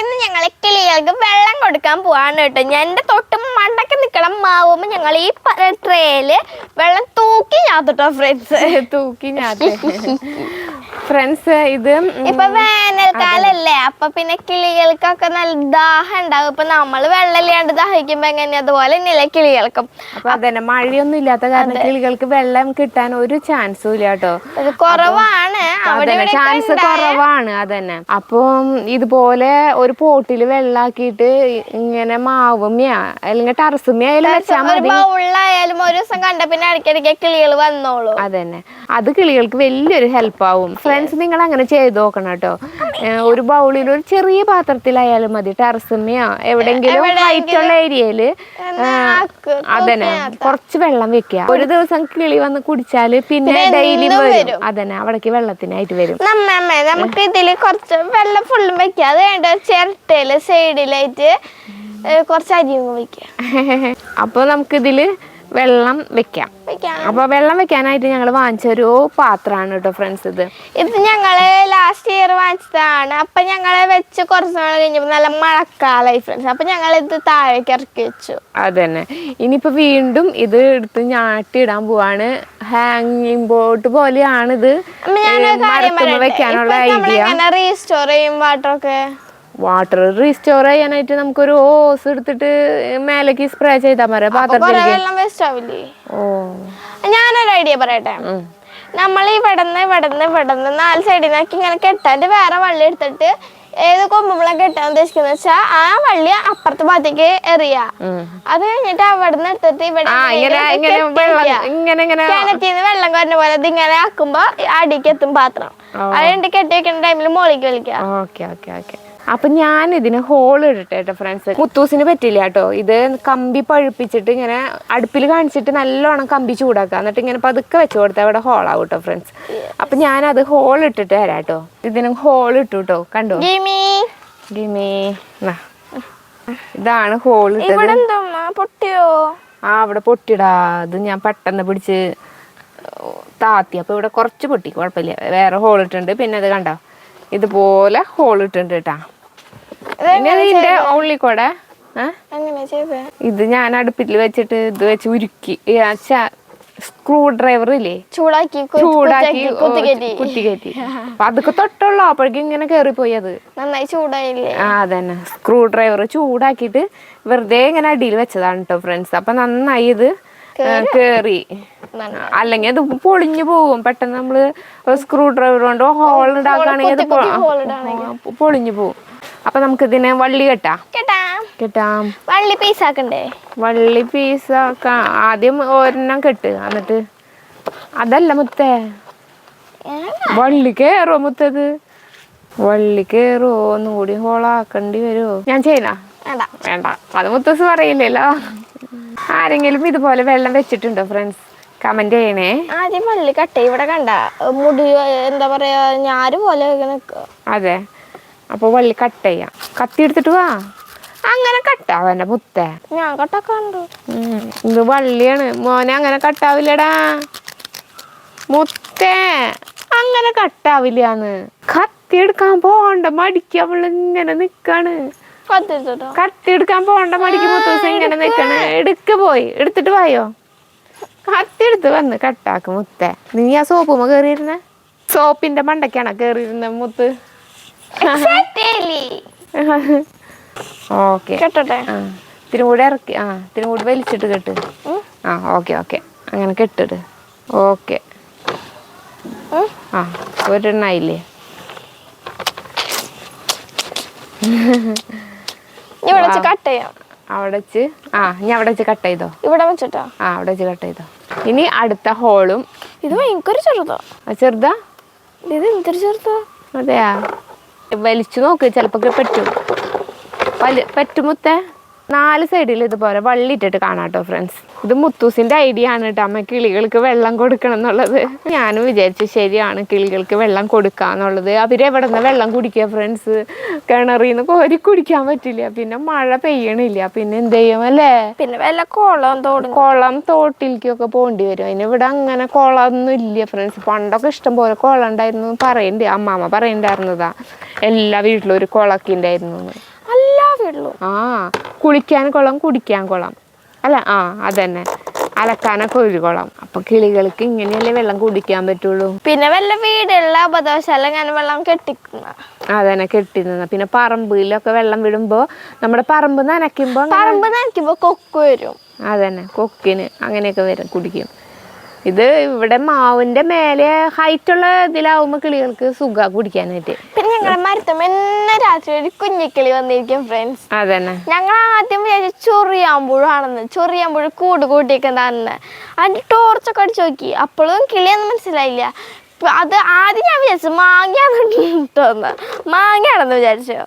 ഇന്ന് ഞങ്ങൾ കിളികൾക്ക് വെള്ളം കൊടുക്കാൻ പോവാണ് കേട്ടോ. ഞാൻ എന്റെ തൊട്ട് മണ്ടക്ക് നിൽക്കണം. മാവുമ്പോ ഞങ്ങൾ ഈ ട്രേയിൽ വെള്ളം തൂക്കി ഞാത്തോട്ടോ ഫ്രണ്ട്സ് തൂക്കി ഞാൻ ഫ്രണ്ട്സ് ഇത് ഇപ്പൊ വേനൽക്കാലല്ലേ അപ്പൊ പിന്നെ കിളികൾക്കൊക്കെ നല്ല ദാഹം ഉണ്ടാവും. ഇപ്പൊ നമ്മൾ വെള്ളമില്ലാണ്ട് ദാഹിക്കുമ്പോ എങ്ങനെയാ? അതുപോലെ തന്നെയല്ലേ കിളികൾക്കും. അപ്പൊ അതന്നെ മഴയൊന്നും ഇല്ലാത്ത കാരണം കിളികൾക്ക് വെള്ളം കിട്ടാൻ ഒരു ചാൻസും ഇല്ല കേട്ടോ. കുറവാണ്. ചാൻസ് കുറവാണ് അതന്നെ. അപ്പം ഇതുപോലെ ഒരു പോട്ടിൽ വെള്ളാക്കിയിട്ട് ഇങ്ങനെ മാവുമ്യാ അല്ലെങ്കിൽ ടറസുമ്യായാലും വെച്ചാൽ മതി. ഉള്ളായാലും ഒരു ദിവസം കണ്ട പിന്നെ ഇടയ്ക്കിടയ്ക്ക് കിളികൾ വന്നോളൂ. അതന്നെ. അത് കിളികൾക്ക് വലിയൊരു ഹെൽപ്പ് ആവും. ഫ്രണ്ട്സ് നിങ്ങൾ അങ്ങനെ ചെയ്ത് നോക്കണം കേട്ടോ. ഒരു ബൗളിൽ ഒരു ചെറിയ പാത്രത്തിലായാലും മതി ടെറസമ്മയോ എവിടെങ്കിലും ഹൈറ്റ് ഉള്ള ഏരിയയിൽ അതന്നെ. കുറച്ച് വെള്ളം വെക്കുക. ഒരു ദിവസം കിളി വന്ന് കുടിച്ചാൽ പിന്നെ ഡെയിലി വരും. അതന്നെ അവിടേക്ക് വെള്ളത്തിനായിട്ട് വരും. നമുക്ക് ഇതിൽ കുറച്ച് വെള്ളം ഫുള്ളും വെക്കാം അത് വേണ്ട ചിരട്ടയിൽ സൈഡിലായിട്ട് കുറച്ച് അരിയും വെക്കാം അപ്പോൾ നമുക്ക് ഇതിൽ വെള്ളം വെക്കാം. അപ്പൊ വെള്ളം വെക്കാനായിട്ട് ഞങ്ങൾ വാങ്ങിച്ച ഒരു പാത്രമാണ് കേട്ടോ ഫ്രണ്ട്സ് ഇത്. ഇത് ഞങ്ങൾ ലാസ്റ്റ് ഇയർ വാങ്ങിച്ചതാണ്. അപ്പൊ ഞങ്ങൾ വെച്ച് കുറച്ച് നാൾ കഴിഞ്ഞപ്പോ നല്ല മഴക്കാലായി ഫ്രണ്ട്സ് അപ്പൊ ഞങ്ങൾ ഇത് താഴേക്ക് ഇറക്കി വെച്ചു. അതന്നെ. ഇനിയിപ്പോ വീണ്ടും ഇത് എടുത്ത് ഞാട്ടിയിടാൻ പോവാണ്. ഹാങ്ങിങ് ബോട്ട് പോലെയാണ് ഇത് വെക്കാനുള്ള ഐഡിയ റീസ്റ്റോർ ചെയ്യും വാട്ടറൊക്കെ വാട്ടർ റീസ്റ്റോർ ചെയ്യാനായിട്ട് നമുക്കൊരു ഓസ് എടുത്തിട്ട് മേലേക്ക് സ്പ്രേ ചെയ്താൽ മതി വെള്ളം വേസ്റ്റ് ആവില്ലേ? ഓ. ഞാനൊരു ഐഡിയ പറയട്ടെ. നമ്മൾ ഇവിടുന്ന് ഇവിടുന്ന് ഇവിടുന്ന് നാല് സൈഡിൽ നിന്നൊക്കെ ഇങ്ങനെ കെട്ടാണ്ട് വേറെ വള്ളി എടുത്തിട്ട് ഏത് കൊമ്പുമ്പളെ കെട്ടാൻ ഉദ്ദേശിക്കുന്നത് വെച്ചാൽ ആ വള്ളി അപ്പുറത്തെ ഭാഗത്തേക്ക് എറിയ. അത് കഴിഞ്ഞിട്ട് അവിടുന്ന് എടുത്തിട്ട് ഇവിടെ കിണറ്റിന്ന് വെള്ളം കുറഞ്ഞ പോലെ ഇത് ഇങ്ങനെ ആക്കുമ്പോ അടിക്ക് എത്തും പാത്രം അതുകൊണ്ട് കെട്ടി വെക്കുന്ന ടൈമിൽ മോളിക്ക് വിളിക്കാം ഓക്കെ ഓക്കെ ഓക്കെ. അപ്പൊ ഞാൻ ഇതിന് ഹോൾ ഇടട്ടെ കേട്ടോ ഫ്രണ്ട്സ് മുത്തൂസിന് പറ്റില്ല കേട്ടോ ഇത് കമ്പി പഴുപ്പിച്ചിട്ട് ഇങ്ങനെ അടുപ്പിൽ കാണിച്ചിട്ട് നല്ലോണം കമ്പി ചൂടാക്കുക. എന്നിട്ട് ഇങ്ങനെ പതുക്കെ വെച്ച് കൊടുത്താൽ അവിടെ ഹോളാവും കേട്ടോ ഫ്രണ്ട്സ് അപ്പൊ ഞാനത് ഹോൾ ഇട്ടിട്ട് തരാം കേട്ടോ ഇതിന് ഹോൾ ഇട്ടു കേട്ടോ കണ്ടോ? ഗിമേ. ഇതാണ് ഹോൾ പൊട്ടിയോ? ആ അവിടെ പൊട്ടിടാ അത് ഞാൻ പെട്ടെന്ന് പിടിച്ച് താത്തി. അപ്പൊ ഇവിടെ കുറച്ച് പൊട്ടി. കുഴപ്പമില്ല. വേറെ ഹോൾ ഇട്ടുണ്ട് പിന്നെ അത് കണ്ടോ? ഇതുപോലെ ഹോൾ ഇട്ടുണ്ട് കേട്ടാ ഇതിന്റെ ഉള്ളിൽ കൂടെ ഇത് ഞാൻ അടുപ്പിൽ വെച്ചിട്ട് ഇത് വെച്ച് ഉരുക്കി സ്ക്രൂ ഡ്രൈവർ ഇല്ലേ? ചൂടാക്കി ചൂടാക്കി കുത്തികയറ്റി, കുത്തികയറ്റി. കുത്തി കയറ്റി അപ്പൊ അതൊക്കെ തൊട്ടുള്ളൂ അപ്പോഴേക്കും ഇങ്ങനെ കേറിപ്പോയി അത്. നന്നായി ചൂടായില്ലേ? ആ അതന്നെ. സ്ക്രൂ ഡ്രൈവർ ചൂടാക്കിയിട്ട് വെറുതെ ഇങ്ങനെ അടിയിൽ വെച്ചതാണ് കേട്ടോ ഫ്രണ്ട്സ് അപ്പൊ നന്നായി ഇത് കേറി. അല്ലെങ്കിൽ അത് പൊളിഞ്ഞു പോകും. പെട്ടെന്ന് നമ്മൾ സ്ക്രൂ ഡ്രൈവർ കൊണ്ട് ഹോൾ ഉണ്ടാക്കുകയാണെങ്കിൽ അത് പൊളിഞ്ഞു പോകും. അപ്പൊ നമുക്ക് ഇതിനെ വള്ളി കെട്ടാം. കേട്ടാ. വള്ളി പീസ് ആക്കണ്ടേ? വള്ളി പീസ് ആദ്യം ഒരെണ്ണം കെട്ട്. എന്നിട്ട് അതല്ല മുത്തേ. വള്ളി കേറോ മുത്തത്? വള്ളി കേറോ? ഒന്നുകൂടി ഹോൾ ഹോളാക്കേണ്ടി വരുമോ ഞാൻ ചെയ്യണ വേണ്ട. വേണ്ട. അത് മുത്തസ് പറയില്ലല്ലോ. ആരെങ്കിലും ഇതുപോലെ വെള്ളം വെച്ചിട്ടുണ്ടോ ഫ്രണ്ട്സ് കമന്റ് ചെയ്യണേ. ആദ്യം വള്ളി കട്ട ഇവിടെ കണ്ട മുടി എന്താ പറയാ ഞാര് പോലെ അതെ. അപ്പൊ വള്ളി കട്ട് ചെയ്യാം. കത്തി എടുത്തിട്ട് വാ. അങ്ങനെ കട്ടാവന്റെ മുത്തേ ഞാൻ കട്ടൊക്കെ കണ്ടു. ഉം. ഇത് വള്ളിയാണ് മോനെ അങ്ങനെ കട്ടാവില്ലടാ. മുത്തേ അങ്ങനെ കട്ടാവില്ലാന്ന്. കത്തി എടുക്കാൻ പോണ്ട മടിക്ക് ഇങ്ങനെ നിക്കാണ്. കത്തി എടുക്കാൻ പോണ്ട മടിക്ക് മുത്തൂസ് ഇങ്ങനെ നിക്കണേ. എടുക്ക പോയി. എടുത്തിട്ട് വായോ? കത്തി എടുത്ത് വന്ന് കട്ടാക്ക് മുത്തേ. നീ ആ സോപ്പുമ്മ കേറിയിരുന്ന? സോപ്പിന്റെ മണ്ടക്കാണ് കേറിയിരുന്ന മുത്ത്? ഓക്കെ. ഇത്തിരി കൂടെ ഇറക്കി ആ ഇത്തിരി കൂടി വലിച്ചിട്ട് കെട്ട്. ആ ഓക്കെ ഓക്കെ. അങ്ങനെ കെട്ടിട്. ഓക്കെ. ആ ഒരെണ്ണായില്ലേ? ഇവിടെ കട്ട് ചെയ്യാം. അവിടെ വെച്ച് ആ ഇനി അവിടെ വെച്ച് കട്ട് ചെയ്തോ? ഇവിടെ വെച്ചിട്ടോ. ആ അവിടെ വെച്ച് കട്ട് ചെയ്തോ? ഇനി അടുത്ത ഹോളും ഇത് ഭയങ്കര ചെറുതാ. ചെറുതാ? ഇത് എന്തൊരു ചെറുതാ. അതെയാ? വലിച്ചു നോക്ക് ചിലപ്പോ പറ്റും. പറ്റുമുത്തേ നാല് സൈഡിൽ ഇതുപോലെ വള്ളി ഇട്ടിട്ട് കാണാട്ടോ ഫ്രണ്ട്സ് ഇത് മുത്തൂസിന്റെ ഐഡിയ ആണ് കേട്ടോ അമ്മ കിളികൾക്ക് വെള്ളം കൊടുക്കണം എന്നുള്ളത്. ഞാനും വിചാരിച്ചു ശരിയാണ് കിളികൾക്ക് വെള്ളം കൊടുക്കുക കൊടുക്കാന്നുള്ളത് അവരെവിടെ നിന്ന് വെള്ളം കുടിക്കുക ഫ്രണ്ട്സ് കിണറിൽ നിന്ന് കോരി കുടിക്കാൻ പറ്റില്ല. പിന്നെ മഴ പെയ്യണില്ല. പിന്നെ എന്ത് ചെയ്യും അല്ലേ? പിന്നെ വല്ല കുളം തോടും. കുളം തോട്ടിലേക്കൊക്കെ പോകേണ്ടി വരും. അതിന് ഇവിടെ അങ്ങനെ കുളമൊന്നും ഇല്ല ഫ്രണ്ട്സ് പണ്ടൊക്കെ ഇഷ്ടം പോലെ കുളം ഉണ്ടായിരുന്നു പറയണ്ട്. അമ്മാമ്മ പറയണ്ടായിരുന്നതാ. എല്ലാ വീട്ടിലും ഒരു കുളമൊക്കെ ഉണ്ടായിരുന്നു എന്ന്. വെള്ളം ആ കുളിക്കാൻ കുളം കുടിക്കാൻ കുളം അല്ല ആ അതന്നെ. അലക്കാനൊക്കെ ഒരു കുളം. അപ്പൊ കിളികൾക്ക് ഇങ്ങനെയല്ലേ വെള്ളം കുടിക്കാൻ പറ്റുള്ളൂ? പിന്നെ വല്ല വീടുള്ള അബദ്ധവശാല ഞാൻ വെള്ളം കെട്ടിക്കുന്ന അതന്നെ കെട്ടി നിന്ന പിന്നെ പറമ്പിലൊക്കെ വെള്ളം വിടുമ്പോ നമ്മുടെ പറമ്പ് നനയ്ക്കുമ്പോ അങ്ങനെ- പറമ്പ് നനയ്ക്കുമ്പോ കൊക്ക് വരും. അതന്നെ കൊക്കിന് അങ്ങനെയൊക്കെ വരും കുടിക്കും. ഇത് ഇവിടെ മാവിന്റെ മേലെ ഹൈറ്റ് ഉള്ള ഇതിലാവുമ്പോ കിളികൾക്ക് സുഖ കുടിക്കാനായിട്ട്. പിന്നെ ഞങ്ങളെ മരത്തും എന്നെ രാത്രി ഒരു കുഞ്ഞിക്കിളി വന്നിരിക്കും ഫ്രണ്ട്സ് അതന്നെ. ഞങ്ങൾ ആദ്യം വിചാരിച്ചു ചൊറിയാമ്പുഴാണെന്ന് ചൊറിയാമ്പുഴ കൂട് കൂട്ടിയേക്കുന്നതാണെന്ന് അതിന്റെ ടോർച്ചൊക്കെ അടിച്ചു നോക്കി. അപ്പോഴും കിളിയൊന്നും മനസ്സിലായില്ല. അത് ആദ്യം ഞാൻ വിചാരിച്ചു മാങ്ങയാണെന്ന് മാങ്ങയാണെന്ന് വിചാരിച്ചു.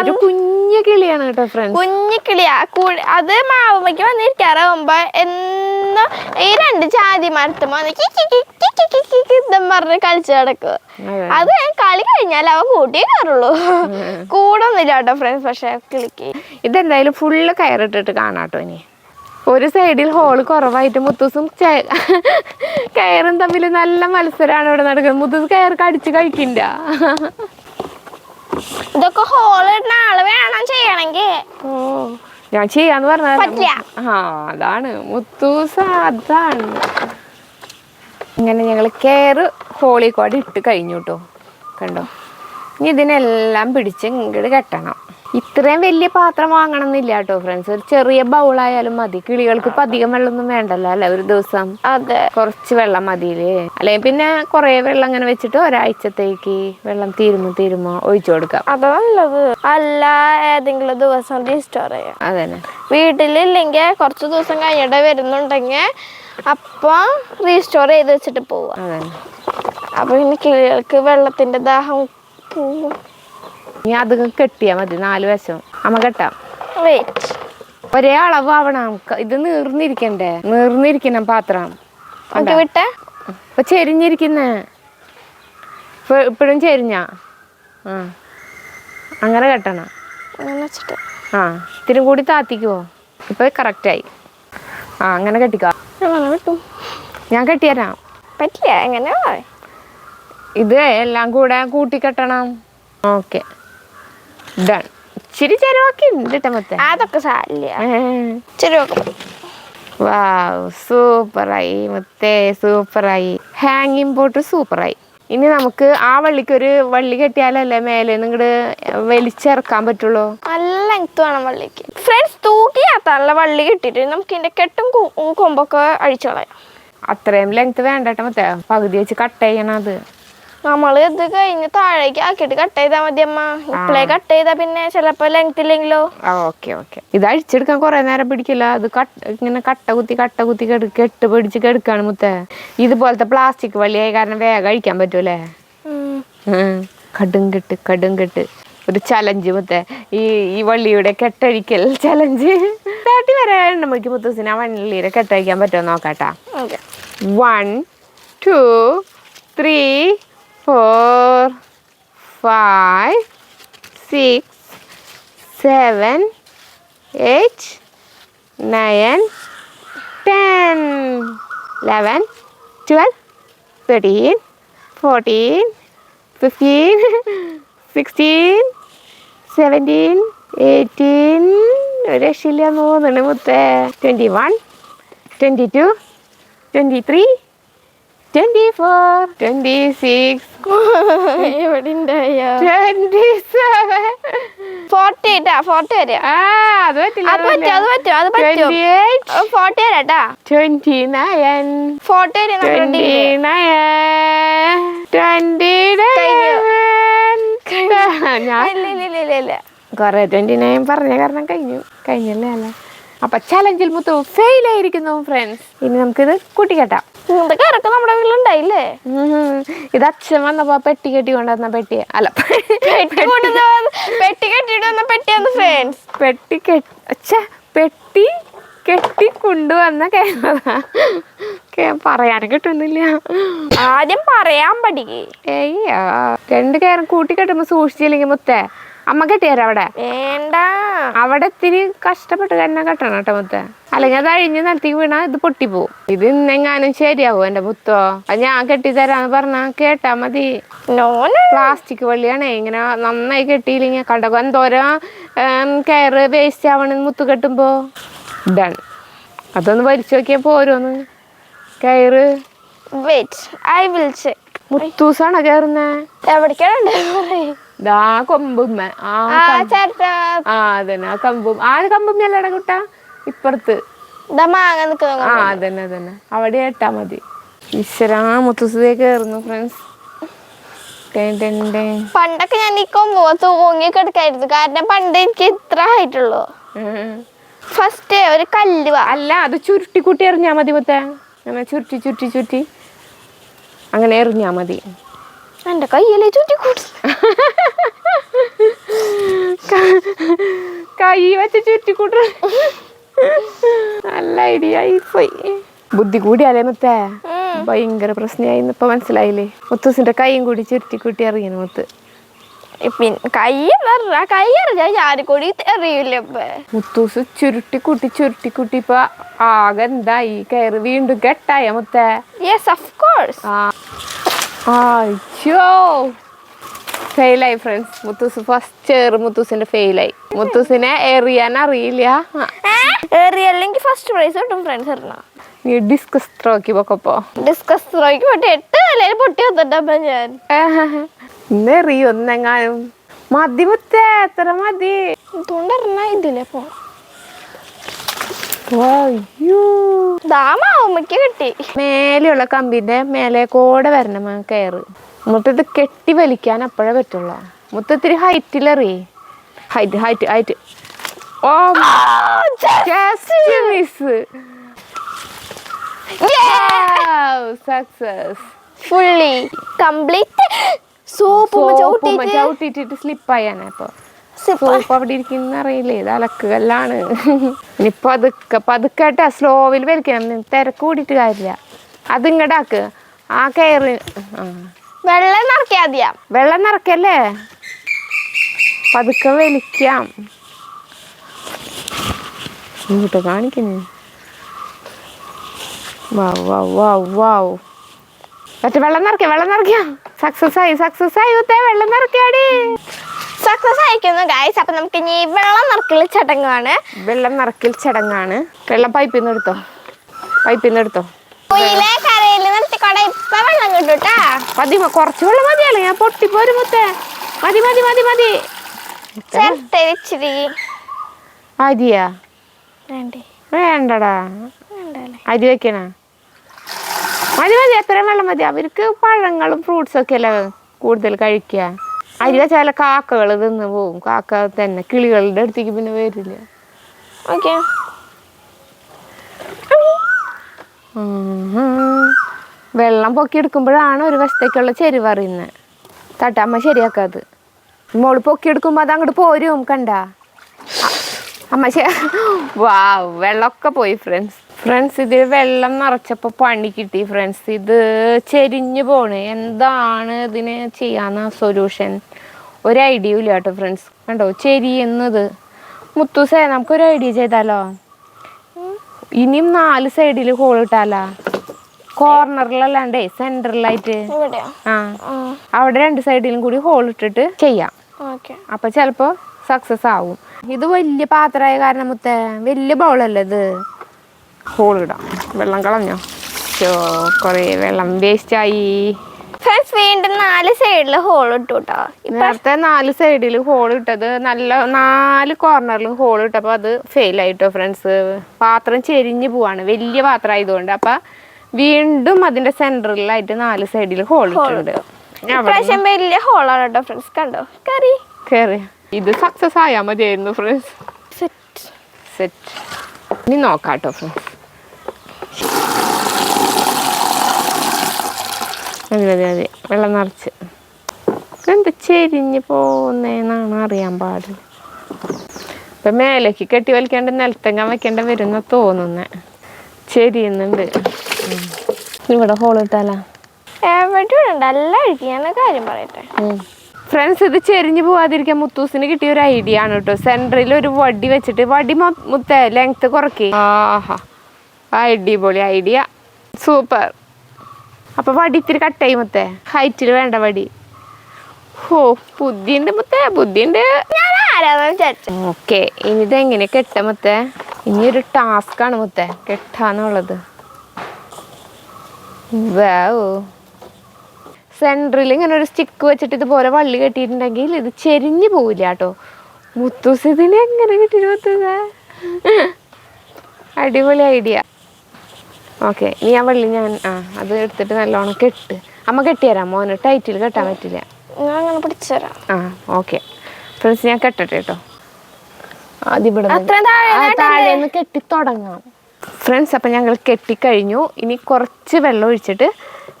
ഒരു കുഞ്ഞു കിളിയാണ് കേട്ടോ ഫ്രണ്ട്സ് കുഞ്ഞിക്കിളിയാ. കൂടി അത് മാവുമ്മയ്ക്ക് വന്നിരിക്കാറാവുമ്പോ എന്നും എന്തോ ഈ രണ്ട് ചാതി മരത്തുമ്പോ പറഞ്ഞ് കളിച്ചു നടക്കുക അത്. കളി കഴിഞ്ഞാൽ അവ കൂട്ടിയേ കയറുള്ളൂ. കൂടൊന്നുമില്ല കേട്ടോ ഫ്രണ്ട്സ് പക്ഷെ കിളിക്ക്. ഇതെന്തായാലും ഫുള്ള് കയറിട്ടിട്ട് കാണാട്ടോ ഇനി. ഒരു സൈഡിൽ ഹോൾ കുറവായിട്ട് മുത്തൂസും കയറും തമ്മിൽ നല്ല മത്സരമാണ് ഇവിടെ നടക്കുന്നത്. മുത്തൂസ് കയർ കടിച്ച് കഴിക്കണ്ട ഇതൊക്കെ ഹോൾ ഇടുന്ന ആൾ വേണം ചെയ്യണമെങ്കിൽ. ഓ. ഞാൻ ചെയ്യാന്ന് പറഞ്ഞത് ആ അതാണ്. മുത്തൂസ അതാണ്. ഇങ്ങനെ ഞങ്ങൾ കയറ് ഹോളിക്കോട് ഇട്ട് കഴിഞ്ഞു കേട്ടോ കണ്ടോ? ഇനി ഇതിനെല്ലാം പിടിച്ച് ഇങ്ങോട്ട് കെട്ടണം. ഇത്രയും വലിയ പാത്രം വാങ്ങണം എന്നില്ല കേട്ടോ ഫ്രണ്ട്സ് ഒരു ചെറിയ ബൗളായാലും മതി. കിളികൾക്ക് ഇപ്പൊ അധികം വെള്ളമൊന്നും വേണ്ടല്ലോ അല്ലെ ഒരു ദിവസം? അതെ. കുറച്ച് വെള്ളം മതിയില്ലേ? അല്ലെങ്കിൽ പിന്നെ കുറേ വെള്ളം അങ്ങനെ വെച്ചിട്ട് ഒരാഴ്ചത്തേക്ക് വെള്ളം തീരുമോ തീരുമോ ഒഴിച്ചു കൊടുക്കാം. അതോ നല്ലത്. അല്ല ഏതെങ്കിലും ദിവസം റീസ്റ്റോർ ചെയ്യാം. അതന്നെ. വീട്ടിലില്ലെങ്കിൽ കുറച്ച് ദിവസം കഴിഞ്ഞിട്ട് വരുന്നുണ്ടെങ്കിൽ അപ്പോൾ റീസ്റ്റോർ ചെയ്ത് വെച്ചിട്ട് അതന്നെ. അപ്പൊ പിന്നെ കിളികൾക്ക് വെള്ളത്തിന്റെ ദാഹം പോവും. ഇനി അത് കെട്ടിയാ മതി നാല് വശം അമ്മ കെട്ടാം. ഒരേ അളവ് ആവണം ഇത് നീർന്നിരിക്കണ്ടേ? നീർന്നിരിക്കണം പാത്രം. വിട്ടേ. ഇപ്പൊ ചെരിഞ്ഞിരിക്കുന്നേ. ഇപ്പഴും ചെരിഞ്ഞ? ആ. അങ്ങനെ കെട്ടണം. ആ ഇത്തിരി കൂടി താത്തിക്കുവോ ഇപ്പൊ കറക്റ്റായി. ആ അങ്ങനെ കെട്ടിക്കോ. ഞാൻ കെട്ടിയരാം. പറ്റില്ല എങ്ങനെയാ? ഇത് എല്ലാം കൂടെ കൂട്ടിക്കെട്ടണം. ഓക്കെ. ഡൺ ഇച്ചിരി ചെലവാക്കി ഉണ്ട് മൊത്തം. അതൊക്കെ സാരില്ല. വാവ് സൂപ്പറായി മുത്തേ സൂപ്പറായി. ഹാങ്ങിങ് ബോട്ട് സൂപ്പറായി. ഇനി നമുക്ക് ആ വള്ളിക്ക് ഒരു വള്ളി കെട്ടിയാലല്ലേ മേലെ നിങ്ങട് വലിച്ചിറക്കാൻ പറ്റുള്ളൂ? നല്ല ലെങ്ത് വേണം വള്ളിക്ക്. ഫ്രണ്ട്സ് തൂക്കിയാത്തല്ല വള്ളി കെട്ടിട്ട് നമുക്ക് ഇതിന്റെ കെട്ടും കൊമ്പൊക്കെ അഴിച്ചു കളയാം. അത്രയും ലെങ്ത് വേണ്ടട്ടെ മറ്റേ പകുതി വെച്ച് കട്ട് ചെയ്യണം അത്. നമ്മൾ ഇത് കഴിഞ്ഞ് താഴേക്ക് ആക്കിട്ട് കട്ട് ചെയ്താൽ മതി അമ്മ ഇപ്പളേ കട്ട് ചെയ്താൽ പിന്നെ ചിലപ്പോൾ ലെങ്ത് ഇല്ലെങ്കിലോ? Okay okay. ഇത് അഴിച്ചെടുക്കാൻ കുറെ നേരം പിടിക്കില്ല. അത് കട്ട് ഇങ്ങനെ കട്ട കുത്തി കട്ട കുത്തി കെടു കെട്ട് പിടിച്ച് കെടുക്കാണ് മുത്തേ. ഇതുപോലത്തെ പ്ലാസ്റ്റിക് വള്ളിയായ കാരണം വേഗം അഴിക്കാൻ പറ്റൂലേ. കടും കെട്ട് കടും കെട്ട്. ഒരു ചലഞ്ച് മുത്തേ. ഈ ഈ വള്ളിയുടെ കെട്ടഴിക്കൽ ചലഞ്ച് തേർട്ടി വരെ നമുക്ക് മുത്തൂസിന് ആ വള്ളിയുടെ കെട്ടഴിക്കാൻ പറ്റുമോ നോക്കാട്ടാ. One two three four five six seven eight nine ten eleven twelve thirteen fourteen fifteen sixteen seventeen eighteen ഒരു രക്ഷയില്ല തോന്നുന്നു മുത്തേ. Twenty one twenty two twenty three twenty four twenty six forty forty അത് പറ്റില്ല അത് പറ്റും അത് പറ്റും പറ്റും. ഫോർട്ടി വരാട്ടാ നയൻ. ഫോർട്ടി വരെ നയൻ. കുറെ ട്വന്റി നയൻ പറഞ്ഞ കാരണം കഴിഞ്ഞു. കഴിഞ്ഞല്ലേ അല്ലേ? അപ്പൊ ചലഞ്ചിൽ മുത്തു ഫെയിൽ ആയിരിക്കുന്നു ഫ്രണ്ട്സ് ഇനി നമുക്കിത് കൂട്ടിക്കെട്ടാം. ഇങ്ങനത്തെ കറക്കം നമ്മുടെ വീട്ടിലുണ്ടായില്ലേ. ഇത് അച്ഛൻ വന്നപ്പോ പെട്ടി കെട്ടി കൊണ്ടുവന്ന പെട്ടി അല്ല പെട്ടി കെട്ടിട്ട് വന്ന പെട്ടിയാന്ന് ഫ്രണ്ട്സ് പെട്ടി കെട്ടി പെട്ടി കെട്ടി കൊണ്ടുവന്ന കേരള പറയാൻ കിട്ടുന്നില്ല. ആദ്യം പറയാൻ പഠിക്കേ ഏയ്യാ രണ്ട് കയറും കൂട്ടി കെട്ടുമ്പോ സൂക്ഷിച്ചില്ലെങ്കിൽ മുത്തേ. അമ്മ കെട്ടിയാരോ അവിടെ? വേണ്ട. അവിടെ ഇത്തിരി കഷ്ടപ്പെട്ട് തന്നെ കെട്ടണം കേട്ടോ മുത്ത. അല്ലെങ്കിൽ അത് അഴിഞ്ഞ് നിലത്തേക്ക് വീണാ ഇത് പൊട്ടിപ്പോവും. ഇത് ഇന്നെങ്ങാനും ശരിയാവോ എന്റെ പുത്തോ? അത് ഞാൻ കെട്ടിത്തരാന്ന് പറഞ്ഞാ കേട്ടാ മതി. പ്ലാസ്റ്റിക് വള്ളിയാണേ ഇങ്ങനെ നന്നായി കെട്ടിയില്ലെങ്കിൽ കണ്ടോ? എന്തോരം കയറ് വേസ്റ്റ് ആവണെന്ന് മുത്ത് കെട്ടുമ്പോ. ഇതാണ്. അതൊന്ന് വലിച്ചു നോക്കിയാ പോരോന്ന് കയറ്. വെയിറ്റ് ഐ വിൽ ചെക്ക് മുത്തൂസാണോ കയറുന്നേ? എവിടേക്കാണ് ദാ കൊമ്പുമ്മ ആ ആ അതന്നെ ആ കമ്പും. ആ കമ്പുമ്മ അല്ലടാ കുട്ട ഇപ്പുറത്ത്. ആ അതന്നെ അതന്നെ. അവിടെ ഇട്ടാ മതി. ഈശ്വരാ മുത്തൂസേ കയറുന്നു ഫ്രണ്ട്സ് പണ്ടൊക്കെ ഞാൻ ഈ കൊമ്പ് തൂങ്ങി കിടക്കായിരുന്നു കാരണം പണ്ട് എനിക്ക് ഇത്ര ആയിട്ടുള്ളു ഫസ്റ്റ് ഒരു കല്ല് അല്ല അത് ചുരുട്ടി കൂട്ടി എറിഞ്ഞാ മതി മുത്തേ. അങ്ങനെ ചുരുട്ടി ചുരുട്ടി ചുരുട്ടി. അങ്ങനെ എറിഞ്ഞാ മതി. എന്റെ കയ്യിലെ ചുറ്റി കൂട്ടി. കൈ വെച്ച് ചുരുട്ടി കൂട്ട. നല്ല ഐഡിയ ആയിപ്പോയി. ബുദ്ധി കൂടിയാലേ മുത്തേ? ഭയങ്കര പ്രശ്നമായി ഇപ്പൊ മനസ്സിലായില്ലേ? മുത്തൂസിന്റെ കൈയും കൂടി ചുരുട്ടി കൂട്ടി അറിയണം മുത്ത്. പിന്നെ കൈ എറിഞ്ഞ കൈ എറിഞ്ഞാ ഞാൻ കൂടി അറിയില്ല മുത്തൂസ് ചുരുട്ടി കൂട്ടി ചുരുട്ടി കൂട്ടി ഇപ്പൊ ആകെ എന്തായി? കയറി വീണ്ടും കെട്ടായ മുത്തേ? യെസ് ഓഫ് കോഴ്സ് ആ. അയ്യോ ഫെയിലായി ഫ്രണ്ട്സ് മുത്തൂസ് ഫസ്റ്റ് എയർ മുത്തൂസിന്റെ ഫെയിലായി മുത്തൂസിനെ എറിയാൻ അറിയില്ല. എറിയല്ലെങ്കിൽ ഫസ്റ്റ് പ്രൈസ് കിട്ടും ഫ്രണ്ട്സ് നീ ഡിസ്കസ് ത്രോക്കി പൊക്കപ്പോ ഡിസ്കസ് ത്രോയ്ക്ക് പോട്ടെ. എട്ട് നിലയിൽ പൊട്ടി വന്നിട്ടപ്പ ഞാൻ. ഇന്ന് എറിയൊന്നെങ്ങാനും മതി മുത്തേ എത്ര മതി? അതുകൊണ്ട് എറിഞ്ഞ ഇതില്ലേ പോ. അയ്യോ ദാമാവുമ്മക്ക് കിട്ടി. മേലെയുള്ള കമ്പിന്റെ മേലെ കൂടെ വരണം കയറ്. മുത്ത ഇത് കെട്ടി വലിക്കാൻ അപ്പോഴേ പറ്റുള്ളൂ. മുത്ത ഹൈറ്റിലറിയേ ഹൈറ്റിലെറി height height height oh miss successfully complete soap ചവിട്ടിട്ട് ആയാണ് സ്ലിപ്പായാണ് അപ്പൊ സോപ്പ് അവിടെ ഇരിക്കുന്ന അറിയില്ലേ? ഇത് അലക്കുകല്ലാണ്. ഇനി പതുക്കെ പതുക്കെട്ടാ സ്ലോവിൽ വലിക്കണം. തിരക്ക് കൂടിയിട്ട് കാര്യമില്ല. അത് ഇങ്ങടാക്ക് ആ കയറി വെള്ളം വെള്ളം നിറയ്ക്കാതെയാ വെള്ളം നിറക്കല്ലേ പതുക്കെ വലിക്കാം. ഇങ്ങോട്ട് കാണിക്കുന്നു. വാവ് വാവ് വാവ് വാവ് മറ്റേ വെള്ളം നിറക്കിയ വെള്ളം നിറക്കിയ സക്സസ് ആയി സക്സസ് ആയി. ഉത്തേ വെള്ളം നിറയ്ക്കാടി. സക്സസ് അയക്കുന്നു ഗൈസ് അപ്പൊ നമുക്ക് ഇനി വെള്ളം നിറക്കൽ ചടങ്ങാണ് വെള്ളം നിറക്കൽ ചടങ്ങാണ് വെള്ളം പൈപ്പിൽ നിന്ന് എടുത്തോ പൈപ്പിൽ നിന്ന് എടുത്തോ കുയിലെ കരയിൽ നിർത്തിക്കോടെ ഇപ്പൊ വെള്ളം കിട്ടൂട്ടാ മതി കുറച്ച് വെള്ളം മതിയല്ലേ ഞാൻ പൊട്ടിപ്പോരു മുത്തേ മതി മതി മതി മതി ചേർത്ത് ഇച്ചിരി അരിയാ വേണ്ടേ വേണ്ടടാ അരി വെക്കണ മതി മതി എത്ര വെള്ളം മതി അവർക്ക് പഴങ്ങളും ഫ്രൂട്ട്സും ഒക്കെ അല്ലേ കൂടുതൽ കഴിക്കുക അരി ചില കാക്കകൾ തിന്ന് പോകും. കാക്ക തന്നെ കിളികളുടെ അടുത്തേക്ക് പിന്നെ വരില്ല. ഓക്കെ. വെള്ളം പൊക്കിയെടുക്കുമ്പോഴാണ് ഒരു വശത്തേക്കുള്ള ചെരുവ് അറിയുന്നത് തട്ടമ്മ ശരിയാക്കാത് മോൾ പൊക്കിയെടുക്കുമ്പോൾ അത് അങ്ങോട്ട് പോരും കണ്ട? അമ്മ ശ വാ വെള്ളമൊക്കെ പോയി ഫ്രണ്ട്സ് ഫ്രണ്ട്സ് ഇതിൽ വെള്ളം നിറച്ചപ്പോൾ പണി കിട്ടി ഫ്രണ്ട്സ്. ഇത് ചെരിഞ്ഞു പോണ്. എന്താണ് ഇതിന് ചെയ്യാന്ന സൊല്യൂഷൻ ഒരു ഐഡിയ ഇല്ല കേട്ടോ ഫ്രണ്ട്സ്. കണ്ടോ? ചെരിയുന്നത്. മുത്തൂസേ നമുക്കൊരു ഐഡിയ ചെയ്താലോ? ഇനിയും നാല് സൈഡിൽ ഹോൾ ഇട്ടാലാ? കോർണറിലല്ലാണ്ടേ സെന്ററിലായിട്ട് ആ. അവിടെ രണ്ട് സൈഡിലും കൂടി ഹോൾ ഇട്ടിട്ട് ചെയ്യാം. അപ്പൊ ചിലപ്പോ സക്സസ് ആവും. ഇത് വലിയ പാത്രമായ കാരണം മുത്തേ വലിയ ബൗളല്ലേ ഇത്? ഹോൾ ഇടാം. വെള്ളം കളഞ്ഞോ? ചോ കുറേ വെള്ളം വേസ്റ്റ് ആയി. ഫ്രണ്ട്സ് വീണ്ടും നാല് സൈഡിൽ ഹോൾ ഇട്ടു കേട്ടോ നേരത്തെ നാല് സൈഡിൽ ഹോൾ ഇട്ടത് നല്ല നാല് കോർണറിൽ ഹോൾ ഇട്ടപ്പോൾ അത് ഫെയിൽ ആയിട്ടോ ഫ്രണ്ട്സ് പാത്രം ചെരിഞ്ഞു പോവാണ്. വലിയ പാത്രം ആയതുകൊണ്ട്. അപ്പൊ വീണ്ടും അതിന്റെ സെന്ററിലായിട്ട് നാല് സൈഡിൽ ഹോൾ ഇട്ടിട്ടുണ്ട്. ഇപ്രാവശ്യം വലിയ ഹോളാണ് കേട്ടോ ഫ്രണ്ട്സ് കണ്ടോ? കറി. കറി. ഇത് സക്സസ് ആയാൽ മതിയായിരുന്നു ഫ്രണ്ട്സ് സെറ്റ് സെറ്റ് ഇനി നോക്കാട്ടോ ഫ്രണ്ട്സ് മതി മതി മതി വെള്ളം നിറച്ച്. എന്ത് ചെരിഞ്ഞ് പോകുന്നേന്നാണ് അറിയാൻ പാടില്ല. ഇപ്പം മേലേക്ക് കെട്ടി വലിക്കേണ്ട നിലത്തെങ്ങാൻ വെക്കേണ്ട വരുന്ന തോന്നുന്നേ. ചെരിയുന്നുണ്ട്. ഇവിടെ ഹോൾ ഇട്ടാലാ? എവിടെ ഉണ്ട് നല്ല അഴുക്കി ഞാൻ കാര്യം പറയട്ടെ? ഫ്രണ്ട്സ് ഇത് ചെരിഞ്ഞു പോവാതിരിക്കാൻ മുത്തൂസിന് കിട്ടിയ ഒരു ഐഡിയ ആണ് കേട്ടോ. സെന്ററിൽ ഒരു വടി വെച്ചിട്ട് വടി മുത്ത ലെങ്ത് കുറക്കി ആഹാ. അടിപൊളി ഐഡിയ. സൂപ്പർ. അപ്പൊ വടി ഇത്തിരി കട്ടായി മുത്തേ. ഹൈറ്റിൽ വേണ്ട വടി. ഓ ബുദ്ധിയുണ്ട് മുത്തേ ബുദ്ധിയുണ്ട്. ഓക്കെ ഇനി ഇതെങ്ങനെ കെട്ട മുത്തേ? ഇനി ഒരു ടാസ്ക് ആണ് മുത്തേ കെട്ടാന്നുള്ളത്. സെന്ററിൽ ഇങ്ങനെ ഒരു സ്റ്റിക്ക് വെച്ചിട്ട് ഇതുപോലെ വള്ളി കെട്ടിയിട്ടുണ്ടെങ്കിൽ ഇത് ചെരിഞ്ഞു പോവില്ല കേട്ടോ. മുത്തൂസ് ഇതിനെ എങ്ങനെ കിട്ടിയിട്ട് മുത്തേ അടിപൊളി ഐഡിയ ഓക്കെ നീ ആ വള്ളി ഞാൻ ആ അത് എടുത്തിട്ട് നല്ലോണം കെട്ട്. അമ്മ കെട്ടിത്തരാം മോന് ടൈറ്റിൽ കെട്ടാൻ പറ്റില്ല. ഞാൻ അങ്ങനെ പിടിച്ചുതരാം ആ ഓക്കെ. ഫ്രണ്ട്സ് ഞാൻ കെട്ടട്ടെ കേട്ടോ നട്ടല്ലേ? താഴേന്ന് കെട്ടി തുടങ്ങാം. ഫ്രണ്ട്സ് അപ്പം ഞങ്ങൾ കെട്ടിക്കഴിഞ്ഞു. ഇനി കുറച്ച് വെള്ളം ഒഴിച്ചിട്ട്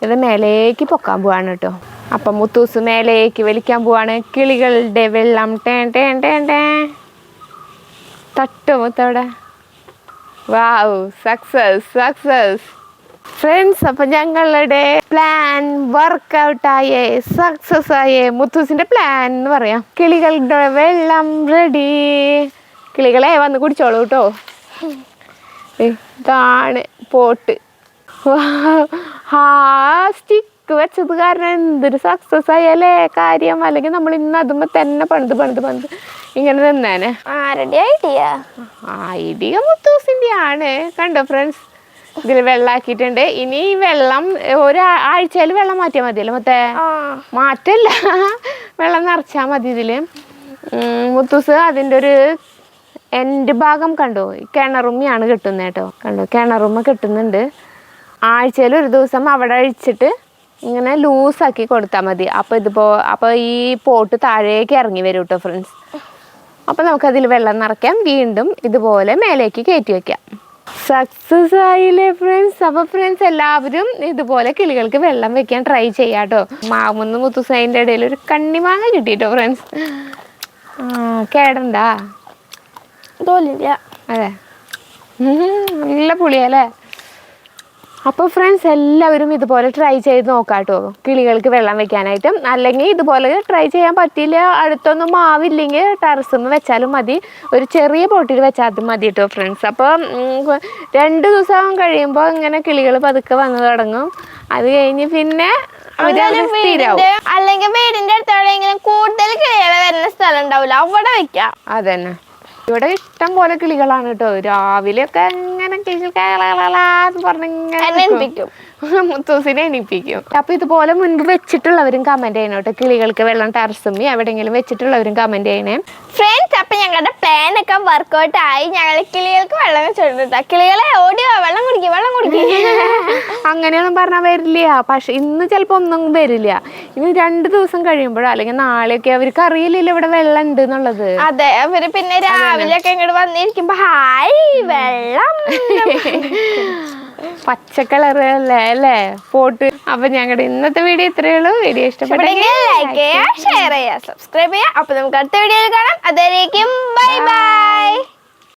ഇത് മേലേക്ക് പൊക്കാൻ പോവാണ് കേട്ടോ അപ്പം മുത്തൂസ് മേലേക്ക് വലിക്കാൻ പോവാണ്. കിളികളുടെ വെള്ളം. ടേ ടേ ടേ ടേ. തട്ടോ മുത്തവിടെ വാവ് സക്സസ് സക്സസ് ഫ്രണ്ട്സ് അപ്പൊ ഞങ്ങളുടെ പ്ലാൻ വർക്കൗട്ട് ആയേ സക്സസ് ആയേ മുത്തൂസിന്റെ പ്ലാൻ എന്ന് പറയാം. കിളികളുടെ വെള്ളം റെഡി കിളികളെ വന്ന് കുടിച്ചോളൂ കേട്ടോ ഇതാണ് പോട്ട്. ആ സ്റ്റിക്ക് വെച്ചത് കാരണം എന്തൊരു സക്സസ് ആയാലേ കാര്യം? അല്ലെങ്കിൽ നമ്മൾ ഇന്ന് അതുമ്പോ തന്നെ പണിത് പണിത് പണിത് ഇങ്ങനെ നിന്നേനെ. ആരുടെ ഐഡിയ ഐഡിയ മുത്തൂസിന്റെ ആണ് കണ്ടോ ഫ്രണ്ട്സ് ഇതിൽ വെള്ളാക്കിയിട്ടുണ്ട്. ഇനി വെള്ളം ഒരാഴ്ചയിൽ വെള്ളം മാറ്റിയാൽ മതിയല്ലോ മറ്റേ ആ. മാറ്റല്ല. വെള്ളം നിറച്ചാ മതി ഇതിൽ. മുത്തൂസ് അതിന്റെ ഒരു എന്റെ ഭാഗം കണ്ടോ? കിണറുമ്മയാണ് കെട്ടുന്നത് കേട്ടോ കണ്ടോ? കിണറുമ്മ കിട്ടുന്നുണ്ട്. ആഴ്ചയിൽ ഒരു ദിവസം അവിടെ അഴിച്ചിട്ട് ഇങ്ങനെ ലൂസാക്കി കൊടുത്താൽ മതി. അപ്പോൾ ഇതിപ്പോ അപ്പോൾ ഈ പോട്ട് താഴേക്ക് ഇറങ്ങി വരും കേട്ടോ ഫ്രണ്ട്സ് അപ്പോൾ നമുക്കതിൽ വെള്ളം നിറയ്ക്കാം. വീണ്ടും ഇതുപോലെ മേലേക്ക് കയറ്റി വയ്ക്കാം സക്സസ് ആയില്ലേ ഫ്രണ്ട്സ് അപ്പോൾ ഫ്രണ്ട്സ് എല്ലാവരും ഇതുപോലെ കിളികൾക്ക് വെള്ളം വെക്കാൻ ട്രൈ ചെയ്യാം കേട്ടോ മാമുന്ന് മുത്തുസൈന്റെ ഇടയിൽ ഒരു കണ്ണിമാങ്ങ കിട്ടിട്ടോ ഫ്രണ്ട്സ് കേടണ്ടാ? തോലില്ല അതെ. നല്ല പുളിയല്ലേ അപ്പോൾ ഫ്രണ്ട്സ് എല്ലാവരും ഇതുപോലെ ട്രൈ ചെയ്ത് നോക്കാട്ടോ. കേട്ടോ കിളികൾക്ക് വെള്ളം വെക്കാനായിട്ട്. അല്ലെങ്കിൽ ഇതുപോലെ ട്രൈ ചെയ്യാൻ പറ്റിയില്ല അടുത്തൊന്നും മാവില്ലെങ്കിൽ ടെറസുമ്മ വെച്ചാലും മതി. ഒരു ചെറിയ ബോട്ടിൽ വെച്ചാൽ മതി കേട്ടോ ഫ്രണ്ട്സ് അപ്പോൾ രണ്ട് ദിവസം കഴിയുമ്പോൾ ഇങ്ങനെ കിളികൾ പതുക്കെ വന്നു തുടങ്ങും. അത് കഴിഞ്ഞ് പിന്നെ അല്ലെങ്കിൽ വീടിന്റെ അടുത്തോടെ കൂടുതൽ കിളികൾ വരുന്ന സ്ഥലം ഉണ്ടാവില്ല അവിടെ വെക്കാം. അതന്നെ. ഇവിടെ ഇഷ്ടം പോലെ കിളികളാണ് കേട്ടോ രാവിലെയൊക്കെ ഇങ്ങനെ കിളികൾ പറഞ്ഞിങ്ങനെ. മുത്തൂസിനെ എണീപ്പിക്കും. അപ്പൊ ഇതുപോലെ മുൻപ് വെച്ചിട്ടുള്ളവരും കമന്റ് ചെയ്യണം കേട്ടോ കിളികൾക്ക് വെള്ളം ടെറസുമ്മി എവിടെയെങ്കിലും വെച്ചിട്ടുള്ളവരും കമന്റ് ചെയ്യണേ. ഫ്രണ്ട്സ് അപ്പൊ ഞങ്ങളുടെ പ്ലാൻ ഒക്കെ വർക്കൗട്ട് ആയി. ഞങ്ങൾ കിളികൾക്ക് വെള്ളം വെച്ചിട്ടുണ്ട് കിളികളെ ഓടിയോ വെള്ളം കുടിക്കും വെള്ളം കുടിക്കും. അങ്ങനെയൊന്നും പറഞ്ഞാൽ വരില്ല. പക്ഷെ ഇന്ന് ചിലപ്പോൾ ഒന്നും വരില്ല. ഇനി രണ്ട് ദിവസം കഴിയുമ്പോഴോ അല്ലെങ്കിൽ നാളെയൊക്കെ അവർക്ക് അറിയില്ലല്ലോ ഇവിടെ വെള്ളം ഉണ്ട് എന്നുള്ളത്. അതെ അവർ പിന്നെ രാവിലെ ഒക്കെ ഇങ്ങോട്ട് വന്നിരിക്കുമ്പോ ഹായ് വെള്ളം. പച്ച കളർ അല്ലേ? അല്ലേ പോട്ട്. അപ്പൊ ഞങ്ങളുടെ ഇന്നത്തെ വീഡിയോ ഇത്രയേ ഉള്ളൂ. വീഡിയോ ഇഷ്ടപ്പെട്ടെങ്കിൽ ലൈക്ക് ചെയ്യുക ഷെയർ ചെയ്യുക സബ്സ്ക്രൈബ് ചെയ്യുക. അപ്പൊ നമുക്ക് അടുത്ത വീഡിയോയിൽ കാണാം. അതുവരേക്കും ബൈ ബൈ